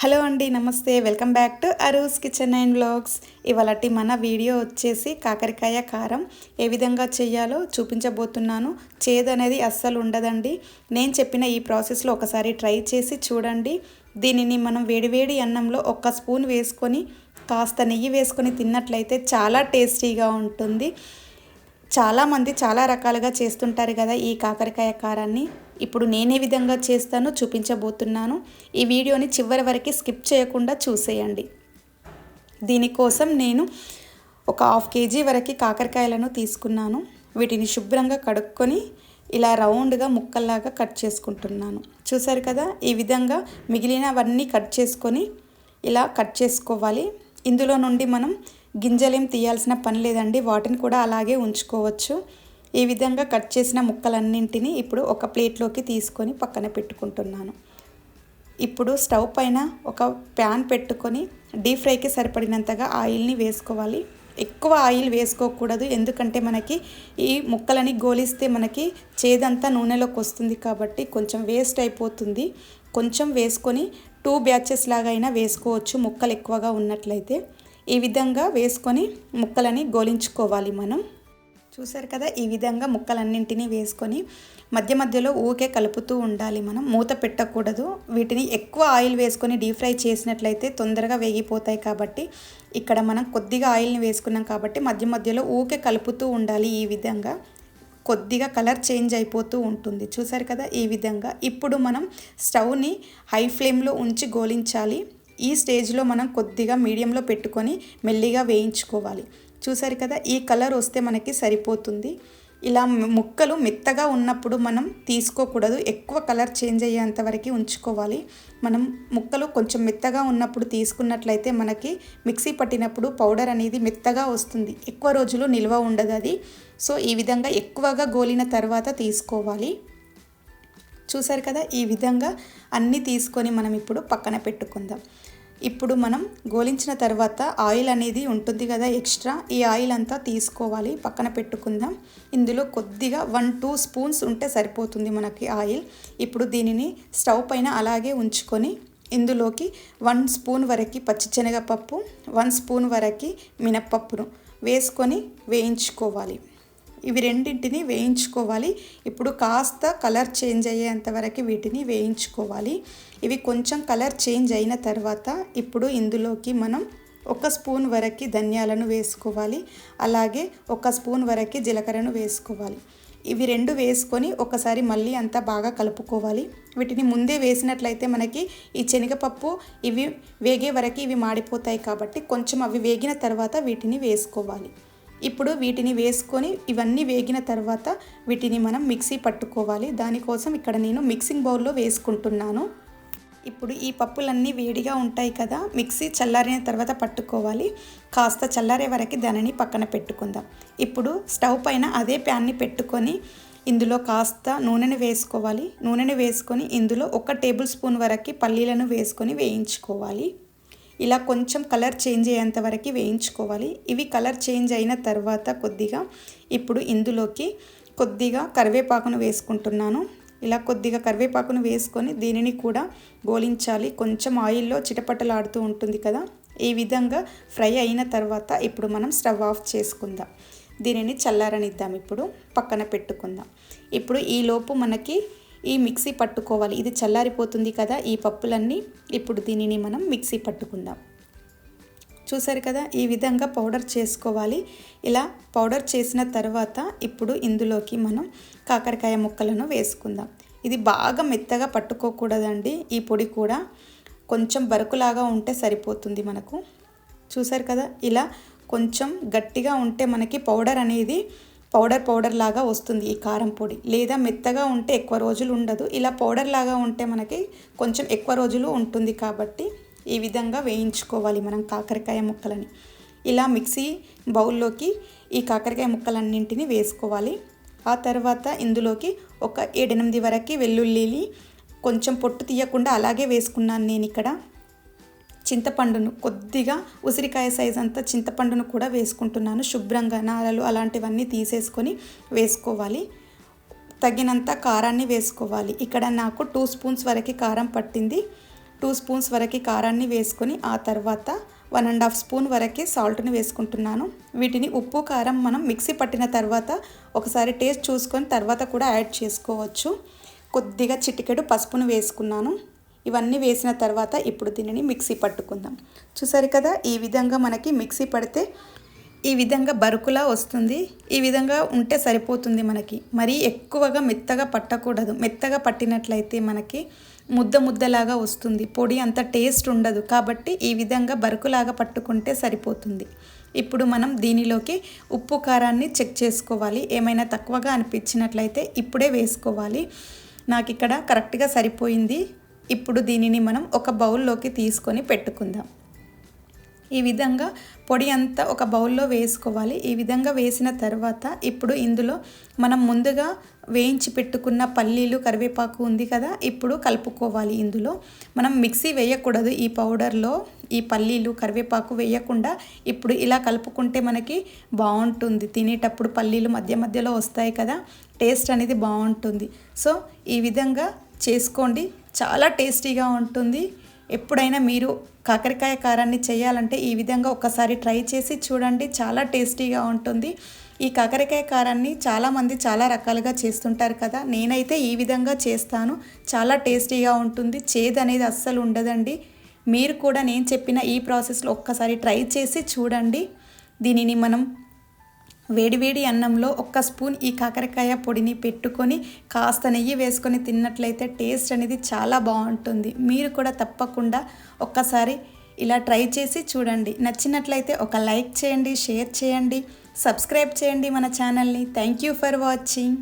Hello అండి నమస్తే. Welcome back to Aru's kitchen and blogs ఇవాళటి మన వీడియో వచ్చేసి కాకరకాయ కారం. ఏ విధంగా చేయాలో చూపించబోతున్నాను. చేదు అనేది అస్సలు ఉండదండి. నేను చెప్పిన ఈ ప్రాసెస్లో ఒకసారి ట్రై చేసి చూడండి. దీనిని మనం వేడివేడి అన్నంలో ఒక స్పూన్ వేసుకొని కాస్త నెయ్యి వేసుకొని తిన్నట్లయితే చాలా టేస్టీగా ఉంటుంది. చాలామంది చాలా రకాలుగా చేస్తుంటారు కదా ఈ కాకరకాయ కారాన్ని. ఇప్పుడు నేనే విధంగా చేస్తానో చూపించబోతున్నాను. ఈ వీడియోని చివరి వరకు స్కిప్ చేయకుండా చూసేయండి. దీనికోసం నేను ఒక హాఫ్ కేజీ వరకు కాకరకాయలను తీసుకున్నాను. వీటిని శుభ్రంగా కడుక్కొని ఇలా రౌండ్గా ముక్కల్లాగా కట్ చేసుకుంటున్నాను. చూసారు కదా ఈ విధంగా మిగిలినవన్నీ కట్ చేసుకొని ఇలా కట్ చేసుకోవాలి. ఇందులో నుండి మనం గింజలేం తీయాల్సిన పని లేదండి. వాటిని కూడా అలాగే ఉంచుకోవచ్చు. ఈ విధంగా కట్ చేసిన ముక్కలన్నింటినీ ఇప్పుడు ఒక ప్లేట్లోకి తీసుకొని పక్కన పెట్టుకుంటున్నాను. ఇప్పుడు స్టవ్ పైన ఒక ప్యాన్ పెట్టుకొని డీప్ ఫ్రైకి సరిపడినంతగా ఆయిల్ని వేసుకోవాలి. ఎక్కువ ఆయిల్ వేసుకోకూడదు. ఎందుకంటే మనకి ఈ ముక్కలని గోలిస్తే మనకి చేదంతా నూనెలోకి వస్తుంది కాబట్టి కొంచెం వేస్ట్ అయిపోతుంది. కొంచెం వేసుకొని టూ బ్యాచెస్ లాగా అయినా వేసుకోవచ్చు. ముక్కలు ఎక్కువగా ఉన్నట్లయితే. ఈ విధంగా వేసుకొని ముక్కలని గోలించుకోవాలి మనం. చూసారు కదా ఈ విధంగా ముక్కలన్నింటినీ వేసుకొని మధ్య మధ్యలో ఊకే కలుపుతూ ఉండాలి మనం. మూత పెట్టకూడదు. వీటిని ఎక్కువ ఆయిల్ వేసుకొని డీప్ ఫ్రై చేసినట్లయితే తొందరగా వేగిపోతాయి కాబట్టి ఇక్కడ మనం కొద్దిగా ఆయిల్ని వేసుకున్నాం కాబట్టి మధ్య మధ్యలో ఊకే కలుపుతూ ఉండాలి ఈ విధంగా. కొద్దిగా కలర్ చేంజ్ అయిపోతూ ఉంటుంది. చూసారు కదా ఈ విధంగా. ఇప్పుడు మనం స్టవ్ని హై ఫ్లేమ్లో ఉంచి గోలించాలి. ఈ స్టేజ్లో మనం కొద్దిగా మీడియంలో పెట్టుకొని మెల్లిగా వేయించుకోవాలి. చూసారు కదా ఈ కలర్ వస్తే మనకి సరిపోతుంది. ఇలా ముక్కలు మెత్తగా ఉన్నప్పుడు మనం తీసుకోకూడదు. ఎక్కువ కలర్ చేంజ్ అయ్యేంత వరకు ఉంచుకోవాలి. మనం ముక్కలు కొంచెం మెత్తగా ఉన్నప్పుడు తీసుకున్నట్లయితే మనకి మిక్సీ పట్టినప్పుడు పౌడర్ అనేది మెత్తగా వస్తుంది. ఎక్కువ రోజులు నిల్వ ఉండదు అది. సో ఈ విధంగా ఎక్కువగా గోలిన తర్వాత తీసుకోవాలి. చూసారు కదా ఈ విధంగా అన్నీ తీసుకొని మనం ఇప్పుడు పక్కన పెట్టుకుందాం. ఇప్పుడు మనం గోలించిన తర్వాత ఆయిల్ అనేది ఉంటుంది కదా ఎక్స్ట్రా ఈ ఆయిల్ అంతా తీసుకోవాలి. పక్కన పెట్టుకుందాం. ఇందులో కొద్దిగా వన్ టూ స్పూన్స్ ఉంటే సరిపోతుంది మనకి ఆయిల్. ఇప్పుడు దీనిని స్టవ్ పైన అలాగే ఉంచుకొని ఇందులోకి వన్ స్పూన్ వరకు పచ్చిశనగపప్పు వన్ స్పూన్ వరకు మినప్పప్పును వేసుకొని వేయించుకోవాలి. ఇవి రెండింటిని వేయించుకోవాలి. ఇప్పుడు కాస్త కలర్ చేంజ్ అయ్యేంత వరకు వీటిని వేయించుకోవాలి. ఇవి కొంచెం కలర్ చేంజ్ అయిన తర్వాత ఇప్పుడు ఇందులోకి మనం ఒక స్పూన్ వరకు ధనియాలను వేసుకోవాలి. అలాగే ఒక స్పూన్ వరకు జీలకర్రను వేసుకోవాలి. ఇవి రెండు వేసుకొని ఒకసారి మళ్ళీ అంతా బాగా కలుపుకోవాలి. వీటిని ముందే వేసినట్లయితే మనకి ఈ శనగపప్పు ఇవి వేగే వరకు ఇవి మాడిపోతాయి కాబట్టి కొంచెం అవి వేగిన తర్వాత వీటిని వేసుకోవాలి. ఇప్పుడు వీటిని వేసుకొని ఇవన్నీ వేగిన తర్వాత వీటిని మనం మిక్సీ పట్టుకోవాలి. దానికోసం ఇక్కడ నేను మిక్సింగ్ బౌల్లో వేసుకుంటున్నాను. ఇప్పుడు ఈ పప్పులన్నీ వేడిగా ఉంటాయి కదా మిక్సీ చల్లారిన తర్వాత పట్టుకోవాలి. కాస్త చల్లారే వరకు దానిని పక్కన పెట్టుకుందాం. ఇప్పుడు స్టవ్ పైన అదే ప్యాన్ని పెట్టుకొని ఇందులో కాస్త నూనెని వేసుకోవాలి. నూనెని వేసుకొని ఇందులో ఒక టేబుల్ స్పూన్ వరకు పల్లీలను వేసుకొని వేయించుకోవాలి. ఇలా కొంచెం కలర్ చేంజ్ అయ్యేంత వరకు వేయించుకోవాలి. ఇవి కలర్ చేంజ్ అయిన తర్వాత కొద్దిగా ఇప్పుడు ఇందులోకి కొద్దిగా కరివేపాకును వేసుకుంటున్నాను. ఇలా కొద్దిగా కరివేపాకును వేసుకొని దీనిని కూడా గోలించాలి. కొంచెం ఆయిల్లో చిటపటలాడుతూ ఉంటుంది కదా. ఈ విధంగా ఫ్రై అయిన తర్వాత ఇప్పుడు మనం స్టవ్ ఆఫ్ చేసుకుందాం. దీనిని చల్లారనిద్దాం ఇప్పుడు. పక్కన పెట్టుకుందాం. ఇప్పుడు ఈలోపు మనకి ఈ మిక్సీ పట్టుకోవాలి. ఇది చల్లారిపోతుంది కదా ఈ పప్పులన్నీ ఇప్పుడు దీనిని మనం మిక్సీ పట్టుకుందాం. చూసారు కదా ఈ విధంగా పౌడర్ చేసుకోవాలి. ఇలా పౌడర్ చేసిన తర్వాత ఇప్పుడు ఇందులోకి మనం కాకరకాయ ముక్కలను వేసుకుందాం. ఇది బాగా మెత్తగా పట్టుకోకూడదండి. ఈ పొడి కూడా కొంచెం బరుకులాగా ఉంటే సరిపోతుంది మనకు. చూసారు కదా ఇలా కొంచెం గట్టిగా ఉంటే మనకి పౌడర్ అనేది పౌడర్ పౌడర్ లాగా వస్తుంది ఈ కారం పొడి. లేదా మెత్తగా ఉంటే ఎక్కువ రోజులు ఉండదు. ఇలా పౌడర్ లాగా ఉంటే మనకి కొంచెం ఎక్కువ రోజులు ఉంటుంది కాబట్టి ఈ విధంగా వేయించుకోవాలి మనం కాకరకాయ ముక్కలని. ఇలా మిక్సీ బౌల్లోకి ఈ కాకరకాయ ముక్కలన్నింటినీ వేసుకోవాలి. ఆ తర్వాత ఇందులోకి ఒక ఏడెనిమిది వరకు వెల్లుల్లిని కొంచెం పొట్టు తీయకుండా అలాగే వేసుకున్నాను నేను ఇక్కడ. చింతపండును కొద్దిగా ఉసిరికాయ సైజ్ అంతా చింతపండును కూడా వేసుకుంటున్నాను. శుభ్రంగా నారలు అలాంటివన్నీ తీసేసుకొని వేసుకోవాలి. తగినంత కారాన్ని వేసుకోవాలి. ఇక్కడ నాకు టూ స్పూన్స్ వరకు కారం పట్టింది. టూ స్పూన్స్ వరకు కారాన్ని వేసుకొని ఆ తర్వాత వన్ అండ్ హాఫ్ స్పూన్ వరకే సాల్ట్ని వేసుకుంటున్నాను. వీటిని ఉప్పు కారం మనం మిక్సీ పట్టిన తర్వాత ఒకసారి టేస్ట్ చూసుకొని తర్వాత కూడా యాడ్ చేసుకోవచ్చు. కొద్దిగా చిటికెడు పసుపును వేసుకున్నాను. ఇవన్నీ వేసిన తర్వాత ఇప్పుడు దీనిని మిక్సీ పట్టుకుందాం. చూసారు కదా ఈ విధంగా మనకి మిక్సీ పడితే ఈ విధంగా బరుకులా వస్తుంది. ఈ విధంగా ఉంటే సరిపోతుంది మనకి. మరీ ఎక్కువగా మెత్తగా పట్టకూడదు. మెత్తగా పట్టినట్లయితే మనకి ముద్ద ముద్దలాగా వస్తుంది. పొడి అంత టేస్ట్ ఉండదు. కాబట్టి ఈ విధంగా బరుకులాగా పట్టుకుంటే సరిపోతుంది. ఇప్పుడు మనం దీనిలోకి ఉప్పు కారాన్ని చెక్ చేసుకోవాలి. ఏమైనా తక్కువగా అనిపించినట్లయితే ఇప్పుడే వేసుకోవాలి. నాకు ఇక్కడ కరెక్ట్గా సరిపోయింది. ఇప్పుడు దీనిని మనం ఒక బౌల్లోకి తీసుకొని పెట్టుకుందాం. ఈ విధంగా పొడి అంతా ఒక బౌల్లో వేసుకోవాలి. ఈ విధంగా వేసిన తర్వాత ఇప్పుడు ఇందులో మనం ముందుగా వేయించి పెట్టుకున్న పల్లీలు కరివేపాకు ఉంది కదా ఇప్పుడు కలుపుకోవాలి ఇందులో. మనం మిక్సీ వేయకూడదు ఈ పౌడర్లో. ఈ పల్లీలు కరివేపాకు వేయకుండా ఇప్పుడు ఇలా కలుపుకుంటే మనకి బాగుంటుంది. తినేటప్పుడు పల్లీలు మధ్య మధ్యలో వస్తాయి కదా టేస్ట్ అనేది బాగుంటుంది. సో ఈ విధంగా చేసుకోండి. చాలా టేస్టీగా ఉంటుంది. ఎప్పుడైనా మీరు కాకరకాయ కారాన్ని చేయాలంటే ఈ విధంగా ఒకసారి ట్రై చేసి చూడండి. చాలా టేస్టీగా ఉంటుంది. ఈ కాకరకాయ కారాన్ని చాలామంది చాలా రకాలుగా చేస్తుంటారు కదా. నేనైతే ఈ విధంగా చేస్తాను. చాలా టేస్టీగా ఉంటుంది. చేదు అనేది అస్సలు ఉండదండి. మీరు కూడా నేను చెప్పిన ఈ ప్రాసెస్లో ఒక్కసారి ట్రై చేసి చూడండి. దీనిని మనం వేడివేడి అన్నంలో ఒక్క స్పూన్ ఈ కాకరకాయ పొడిని పెట్టుకొని కాస్త నెయ్యి వేసుకొని తిన్నట్లయితే టేస్ట్ అనేది చాలా బాగుంటుంది. మీరు కూడా తప్పకుండా ఒక్కసారి ఇలా ట్రై చేసి చూడండి. నచ్చినట్లయితే ఒక లైక్ చేయండి షేర్ చేయండి సబ్స్క్రైబ్ చేయండి మన ఛానల్ని. Thank you for watching.